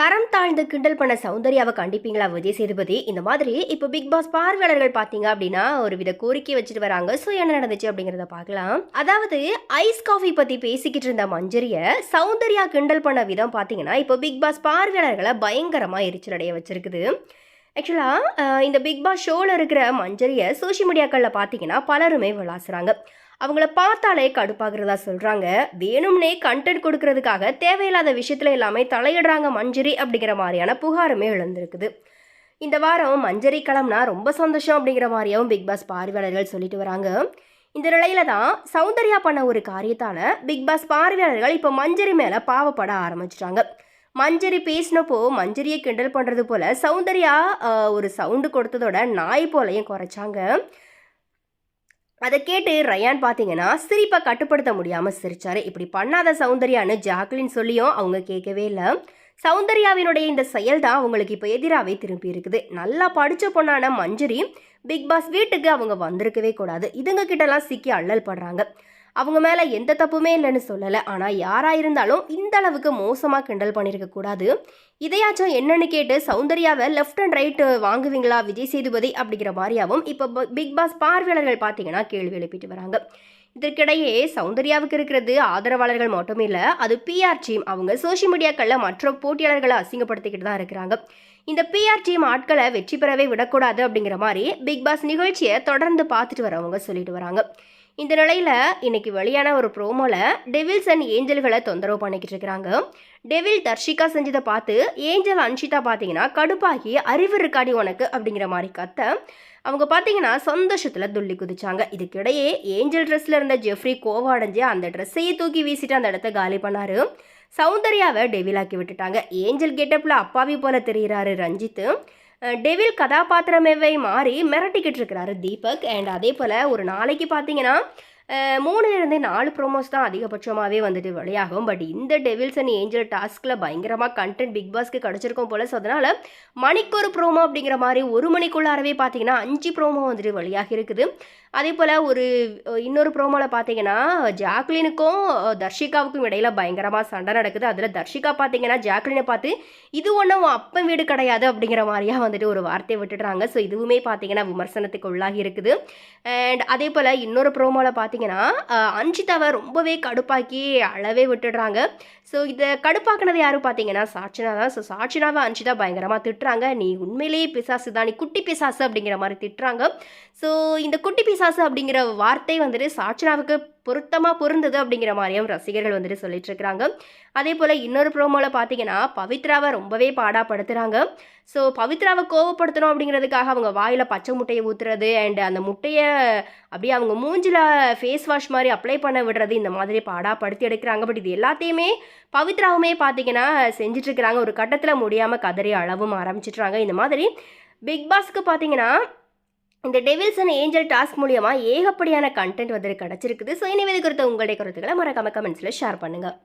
தரம் தாழ்ந்து கிண்டல் பண்ண சௌந்தர்யாவை கண்டிப்பீங்களா விஜய் சேதுபதி? இந்த மாதிரி இப்போ பிக் பாஸ் பார்வையாளர்கள் பார்த்தீங்க அப்படின்னா ஒரு வித கோரிக்கை வச்சுட்டு வராங்க. ஸோ என்ன நடந்துச்சு அப்படிங்கிறத பார்க்கலாம். அதாவது ஐஸ் காஃபி பற்றி பேசிக்கிட்டு இருந்த மஞ்சரியை சௌந்தர்யா கிண்டல் பண்ண விதம் பார்த்தீங்கன்னா இப்போ பிக் பாஸ் பார்வையாளர்களை பயங்கரமாக எரிச்சலடைய வச்சிருக்குது. ஆக்சுவலாக இந்த பிக் பாஸ் ஷோவில் இருக்கிற மஞ்சரியை சோஷியல் மீடியாக்களில் பார்த்தீங்கன்னா பலருமே விளாசுறாங்க. அவங்கள பார்த்தாலே கடுப்பாகிறதா சொல்கிறாங்க வேணும்னே கண்டென்ட் கொடுக்கறதுக்காக தேவையில்லாத விஷயத்தில் எல்லாமே தலையிடுறாங்க மஞ்சரி அப்படிங்கிற மாதிரியான புகாருமே எழுந்திருக்குது. இந்த வாரம் மஞ்சரி கிளம்புனா ரொம்ப சந்தோஷம் அப்படிங்கிற மாதிரியாவும் பிக் பாஸ் பார்வையாளர்கள் சொல்லிட்டு வராங்க. இந்த நிலையில தான் சௌந்தர்யா பண்ண ஒரு காரியத்தால் பிக் பாஸ் பார்வையாளர்கள் இப்போ மஞ்சரி மேலே பாவப்பட ஆரம்பிச்சிட்டாங்க. மஞ்சரி பேசினப்போ மஞ்சரியை கிண்டல் பண்ணுறது போல் சௌந்தர்யா ஒரு சவுண்டு கொடுத்ததோட நாய் போலையும் குறைச்சாங்க. அதை கேட்டு ரயான் பார்த்தீங்கன்னா சிரிப்பை கட்டுப்படுத்த முடியாமல் சிரிச்சாரு. இப்படி பண்ணாத சௌந்தர்யான்னு ஜாக்லின் சொல்லியும் அவங்க கேட்கவே இல்லை. சௌந்தர்யாவினுடைய இந்த செயல் தான் அவங்களுக்கு இப்போ எதிராகவே திரும்பி இருக்குது. நல்லா படித்த பொண்ணான மஞ்சரி பிக் பாஸ் வீட்டுக்கு அவங்க வந்திருக்கவே கூடாது. இதுங்க கிட்டலாம் சிக்கி அல்லல் படுறாங்க. அவங்க மேலே எந்த தப்புமே இல்லைன்னு சொல்லலை. ஆனால் யாராக இருந்தாலும் இந்த அளவுக்கு மோசமாக கிண்டல் பண்ணியிருக்க கூடாது. இதையாச்சும் என்னன்னு கேட்டு சௌந்தர்யாவை லெஃப்ட் அண்ட் ரைட்டு வாங்குவீங்களா? விஜய் சேதுபதி அப்படிங்கிற மாதிரியாவும் இப்போ பிக் பாஸ் பார்வையாளர்கள் பார்த்தீங்கன்னா கேள்வி எழுப்பிட்டு வராங்க. இதற்கிடையே சௌந்தர்யாவுக்கு இருக்கிறது ஆதரவாளர்கள் மட்டும் இல்லை அது பிஆர் டீம் அவங்க சோஷியல் மீடியாக்களில் மற்ற போட்டியாளர்களை அசிங்கப்படுத்திக்கிட்டு தான் இருக்கிறாங்க. இந்த பிஆர் டீம் ஆட்களை வெற்றி பெறவே விடக்கூடாது அப்படிங்கிற மாதிரி பிக் பாஸ் நிகழ்ச்சியை தொடர்ந்து பார்த்துட்டு வரவங்க சொல்லிட்டு வராங்க. இந்த நிலையில் இன்னைக்கு வெளியான ஒரு ப்ரோமோவில் டெவில்ஸ் அண்ட் ஏஞ்சல்களை தொந்தரவு பண்ணிக்கிட்டு இருக்கிறாங்க டெவில் தர்ஷிகா செஞ்சதை பார்த்து ஏஞ்சல் அன்ஷிதா பார்த்தீங்கன்னா கடுப்பாகி அறிவு இருக்காடி உனக்கு அப்படிங்கிற மாதிரி கத்த அவங்க பார்த்தீங்கன்னா சந்தோஷத்தில் துள்ளி குதிச்சாங்க. இதுக்கிடையே ஏஞ்சல் ட்ரெஸ்ஸில் இருந்த ஜெஃப்ரி கோவாடைஞ்சு அந்த ட்ரெஸ்ஸையே தூக்கி வீசிட்டு அந்த இடத்த காலி பண்ணாரு. சௌந்தர்யாவை டெவிலாக்கி விட்டுட்டாங்க. ஏஞ்சல் கெட்டப்பில் அப்பாவி போல தெரிகிறாரு ரஞ்சித் டெவில் கதாபாத்திரமேவை மாறி மிரட்டிக்கிட்டு இருக்கிறாரு தீபக். அண்ட் அதே போல் ஒரு நாளைக்கு பார்த்தீங்கன்னா மூணுலேருந்து நாலு ப்ரோமோஸ் தான் அதிகபட்சமாகவே வந்துட்டு வெளியாகும். பட் இந்த டெவில்ஸ் அண்ட் ஏஞ்சல் டாஸ்கில் பயங்கரமாக கண்டென்ட் பிக் பாஸ்க்கு கிடச்சிருக்கும் போல். ஸோ அதனால் மணிக்கு ஒரு ப்ரோமோ அப்படிங்கிற மாதிரி ஒரு மணிக்குள்ளாரவே பார்த்தீங்கன்னா அஞ்சு ப்ரோமோ வந்துட்டு வெளியாகி இருக்குது. அதே போல் ஒரு இன்னொரு ப்ரோமோவில் பார்த்தீங்கன்னா ஜாக்லினுக்கும் தர்ஷிகாவுக்கும் இடையில பயங்கரமாக சண்டை நடக்குது. அதில் தர்ஷிகா பார்த்தீங்கன்னா ஜாக்லினை பார்த்து இது ஒன்றும் அப்பன் வீடு கிடையாது அப்படிங்கிற மாதிரியா வந்துட்டு ஒரு வார்த்தையை விட்டுடுறாங்க. ஸோ இதுவுமே பார்த்தீங்கன்னா விமர்சனத்துக்கு உள்ளாகி இருக்குது. அண்ட் அதே போல் இன்னொரு ப்ரோமோவில் பார்த்தீங்கன்னா பார்த்தீங்கன்னா அஞ்சிதாவை ரொம்பவே கடுப்பாக்கி அளவே விட்டுடுறாங்க. ஸோ இதை கடுப்பாக்குனது யாரும் பார்த்தீங்கன்னா சாட்சினா தான். ஸோ சாட்சினாவை அஞ்சிதா பயங்கரமாக திட்டுறாங்க. நீ உண்மையிலேயே பிசாசு தான். நீ குட்டி பிசாசு அப்படிங்கிற மாதிரி திட்டுறாங்க. ஸோ இந்த குட்டி பிசாசு அப்படிங்கிற வார்த்தை வந்துட்டு சாட்சினாவுக்கு பொருத்தமாக பொருந்தது அப்படிங்கிற மாதிரியும் ரசிகர்கள் வந்துட்டு சொல்லிட்டு இருக்கிறாங்க அதே போல் இன்னொரு ப்ரோமோவில் பார்த்தீங்கன்னா பவித்ராவை ரொம்பவே பாடாப்படுத்துகிறாங்க ஸோ பவித்ராவை கோவப்படுத்தணும் அப்படிங்கிறதுக்காக அவங்க வாயில் பச்சை முட்டையை ஊற்றுறது அண்ட் அந்த முட்டையை அப்படியே அவங்க மூஞ்சில் ஃபேஸ் வாஷ் மாதிரி அப்ளை பண்ண விடுறது இந்த மாதிரி பாடாப்படுத்தி எடுக்கிறாங்க. பட் இது எல்லாத்தையுமே பவித்ராவுமே பார்த்தீங்கன்னா செஞ்சிட்ருக்கிறாங்க ஒரு கட்டத்தில் முடியாமல் கதறி அளவும் ஆரம்பிச்சிட்றாங்க இந்த மாதிரி பிக் பாஸ்க்கு பார்த்தீங்கன்னா இந்த டெவில்ஸ் அண்ட் ஏஞ்சல் டாஸ்க் மூலியமாக ஏகப்படியான கண்டென்ட் வந்து கிடச்சிருக்குது. ஸோ இனிமேல் குறித்த உங்களுடைய கருத்துக்களை மறக்காம கமெண்ட்ஸில் ஷேர் பண்ணுங்கள்